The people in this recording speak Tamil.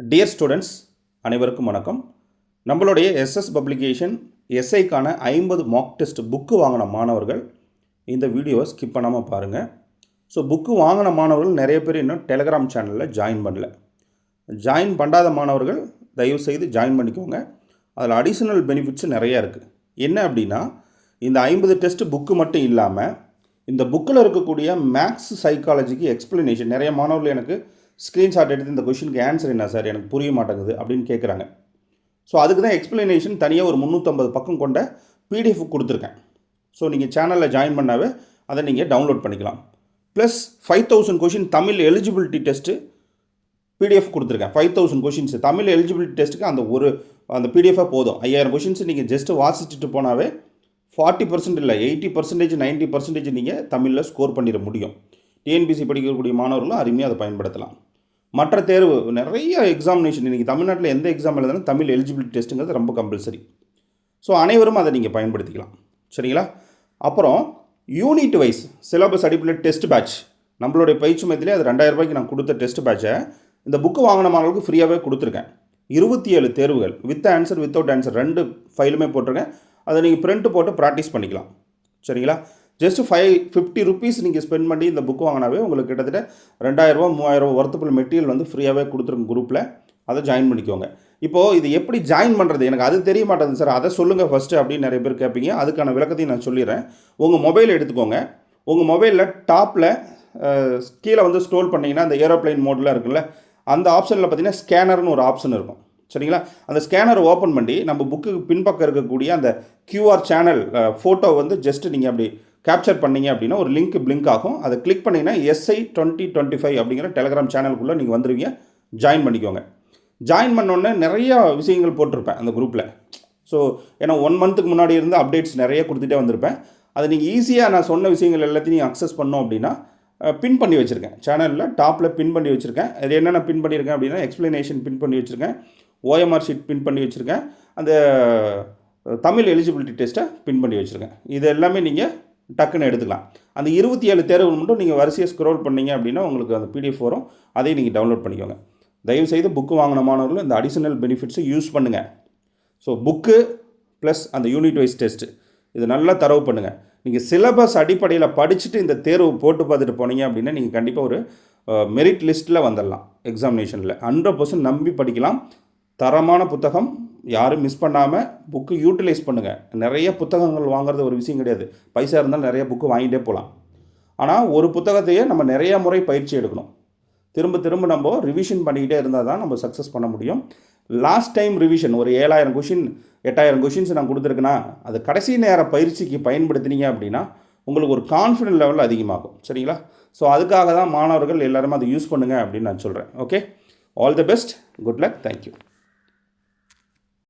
டியர் ஸ்டூடெண்ட்ஸ் அனைவருக்கும் வணக்கம். நம்மளுடைய எஸ்எஸ் பப்ளிகேஷன் எஸ்ஐக்கான ஐம்பது மாக் டெஸ்ட் புக்கு வாங்கின மாணவர்கள் இந்த வீடியோவை ஸ்கிப் பண்ணாமல் பாருங்கள் ஸோ புக்கு வாங்கின மாணவர்கள் நிறைய பேர் இன்னும் டெலகிராம் சேனலில் ஜாயின் பண்ணல. ஜாயின் பண்ணாத மாணவர்கள் தயவு செய்து ஜாயின் பண்ணிக்கோங்க. அதில் அடிஷ்னல் பெனிஃபிட்ஸ் நிறையா இருக்குது என்ன அப்படின்னா இந்த ஐம்பது டெஸ்ட் புக்கு மட்டும் இல்லாமல் இந்த புக்கில் இருக்கக்கூடிய மேக்ஸ் சைக்காலஜிக்கு எக்ஸ்ப்ளனேஷன் நிறைய மாணவர்கள் எனக்கு ஸ்க்ரீன்ஷாட் எடுத்து இந்த கொஷினுக்கு ஆன்சர் என்ன சார் எனக்கு புரிய மாட்டேங்குது அப்படின்னு கேட்குறாங்க ஸோ அதுக்கு தான் எக்ஸ்ப்ளனேஷன் தனியாக ஒரு முந்நூற்றம்பது பக்கம் கொண்ட பிடிஎஃப் கொடுத்துருக்கேன். ஸோ நீங்கள் சேனலில் ஜாயின் பண்ணாவே அதை நீங்கள் டவுன்லோட் பண்ணிக்கலாம். Plus five thousand question Tamil eligibility test PDF கொடுத்துருக்கேன். Five thousand questions Tamil eligibility டெஸ்ட்டுக்கு அந்த ஒரு அந்த பிடிஎஃபாக போதும். ஐயாயிரம் கொஷின்ஸ் நீங்கள் ஜஸ்ட்டு வாசிச்சுட்டு போனாவே ஃபார்ட்டி பர்சன்ட் இல்லை எயிட்டி பர்சன்டேஜ் நைன்ட்டி பர்சன்டேஜ் நீங்கள் தமிழில் ஸ்கோர் பண்ணிட முடியும். டிஎன்பிசி படிக்கக்கூடிய மாணவர்களும் அருமையாக அதை பயன்படுத்தலாம். மற்ற தேர்வு நிறைய எக்ஸாமினேஷன் இன்றைக்கி தமிழ்நாட்டில் எந்த எக்ஸாம் எழுதினாலும் தமிழ் எலிஜிபிலிட்டி டெஸ்ட்டுங்கிறது ரொம்ப கம்பல்சரி ஸோ அனைவரும் அதை நீங்கள் பயன்படுத்திக்கலாம். சரிங்களா? அப்புறம் யூனிட் வைஸ் சிலபஸ் அடிப்படையில் டெஸ்ட் பேட்ச் நம்மளுடைய பயிற்சி மையத்திலே அது ரெண்டாயிரம் ரூபாய்க்கு நான் கொடுத்த டெஸ்ட் பேட்சை இந்த புக்கு வாங்கின மாணவர்களுக்கு ஃப்ரீயாகவே கொடுத்துருக்கேன். இருபத்தி ஏழு தேர்வுகள் வித் ஆன்சர் வித்தவுட் ஆன்சர் ரெண்டு ஃபைலுமே போட்டிருக்கேன். அதை நீங்கள் பிரிண்ட் போட்டு ப்ராக்டிஸ் பண்ணிக்கலாம். சரிங்களா? ஜஸ்ட் ஃபைவ் ஃபிஃப்டி ருபீஸ் நீங்கள் ஸ்பெண்ட் பண்ணி இந்த புக் வாங்கினாவே உங்களுக்கு கிட்டத்தட்ட ரெண்டாயிரரூவா மூவாயிரரூவா ஒர்த்தபிள் மெட்டீரியல் வந்து ஃப்ரீயாகவே கொடுத்துருங்க குரூப்பில் அதை ஜாயின் பண்ணிக்கோங்க. இப்போது இது எப்படி ஜாயின் பண்ணுறது எனக்கு அது தெரிய மாட்டேங்குது சார் அதை சொல்லுங்கள் ஃபஸ்ட்டு அப்படின்னு நிறைய பேர் கேட்பீங்க அதுக்கான விளக்கத்தையும் நான் சொல்லிடுறேன். உங்கள் மொபைல் எடுத்துக்கோங்க. உங்கள் மொபைலில் டாப்பில் கீழே வந்து ஸ்க்ரோல் பண்ணிங்கன்னா அந்த ஏரோப்ளைன் மோடில் இருக்குல்ல அந்த ஆப்ஷனில் பார்த்தீங்கன்னா ஸ்கேனர்னு ஒரு ஆப்ஷன் இருக்கும். சரிங்களா? அந்த ஸ்கேனர் ஓப்பன் பண்ணி நம்ம புக்கு பின்பக்கம் இருக்கக்கூடிய அந்த கியூஆர் சேனல் ஃபோட்டோ வந்து ஜஸ்ட்டு நீங்கள் அப்படி கேப்சர் பண்ணீங்க அப்படின்னா ஒரு லிங்க் பிளிங்க் ஆகும். அதை கிளிக் பண்ணிங்கன்னா எஸ்ஐ டுவெண்ட்டி டுவெண்ட்டி ஃபைவ் அப்படிங்கிற டெலகிராம் சேனலுக்குள்ளே நீங்கள் வந்துடுவீங்க ஜாயின் பண்ணிக்கோங்க. ஜாயின் பண்ணோன்னே நிறையா விஷயங்கள் போட்டிருப்பேன் அந்த குரூப்பில் ஸோ ஏன்னா ஒன் மந்த்துக்கு முன்னாடி இருந்து அப்டேட்ஸ் நிறைய கொடுத்துட்டே வந்திருப்பேன். அதை நீங்கள் ஈஸியாக நான் சொன்ன விஷயங்கள் எல்லாத்தையும் நீங்கள் அக்சஸ் பண்ணோம் அப்படின்னா பின் பண்ணி வச்சுருக்கேன். சேனலில் டாப்பில் பின் பண்ணி வச்சுருக்கேன். அது என்னென்ன பின் பண்ணியிருக்கேன் அப்படின்னா எக்ஸ்ப்ளனேஷன் பின் பண்ணி வச்சுருக்கேன். ஓஎம்ஆர் ஷீட் பின் பண்ணி வச்சுருக்கேன். அந்த தமிழ் எலிஜிபிலிட்டி டெஸ்ட்டை பின் பண்ணி வச்சுருக்கேன். இது எல்லாமே நீங்கள் டக்குன்னு எடுத்துக்கலாம். அந்த இருபத்தி ஏழு தேர்வுகள் மட்டும் நீங்கள் வரிசையை ஸ்க்ரோல் பண்ணீங்க அப்படின்னா உங்களுக்கு அந்த பிடிஎஃப் வரும். அதையும் நீங்கள் டவுன்லோட் பண்ணிக்கோங்க. தயவுசெய்து புக்கு வாங்கின மாணவர்களும் இந்த அடிஷனல் பெனிஃபிட்ஸை யூஸ் பண்ணுங்கள் ஸோ புக்கு ப்ளஸ் அந்த யூனிட் வைஸ் டெஸ்ட்டு இது நல்லா தரவு பண்ணுங்கள் நீங்கள் சிலபஸ் அடிப்படையில் படிச்சுட்டு இந்த தேர்வு போட்டு பார்த்துட்டு போனீங்க அப்படின்னா நீங்கள் கண்டிப்பாக ஒரு மெரிட் லிஸ்ட்டில் வந்துடலாம் எக்ஸாமினேஷனில் ஹண்ட்ரட் பர்சன்ட் நம்பி படிக்கலாம். தரமான புத்தகம் யாரும் மிஸ் பண்ணாமல் புக்கு யூட்டிலைஸ் பண்ணுங்கள் நிறைய புத்தகங்கள் வாங்குறது ஒரு விஷயம் கிடையாது. பைசா இருந்தாலும் நிறைய புக்கு வாங்கிட்டே போகலாம் ஆனால் ஒரு புத்தகத்தையே நம்ம நிறைய முறை பயிற்சி எடுக்கணும். திரும்ப திரும்ப நம்ம ரிவிஷன் பண்ணிக்கிட்டே இருந்தால் தான் நம்ம சக்ஸஸ் பண்ண முடியும். லாஸ்ட் டைம் ரிவிஷன் ஒரு ஏழாயிரம் கொஷின் எட்டாயிரம் கொஷின்ஸ் நான் கொடுத்துருக்கேன்னா அது கடைசி நேர பயிற்சிக்கு பயன்படுத்தினீங்க அப்படின்னா உங்களுக்கு ஒரு கான்ஃபிடென்ட் லெவல் அதிகமாகும். சரிங்களா? ஸோ அதுக்காக தான் மாணவர்கள் எல்லாருமே அதை யூஸ் பண்ணுங்கள் அப்படின்னு நான் சொல்கிறேன் okay all the best good luck thank you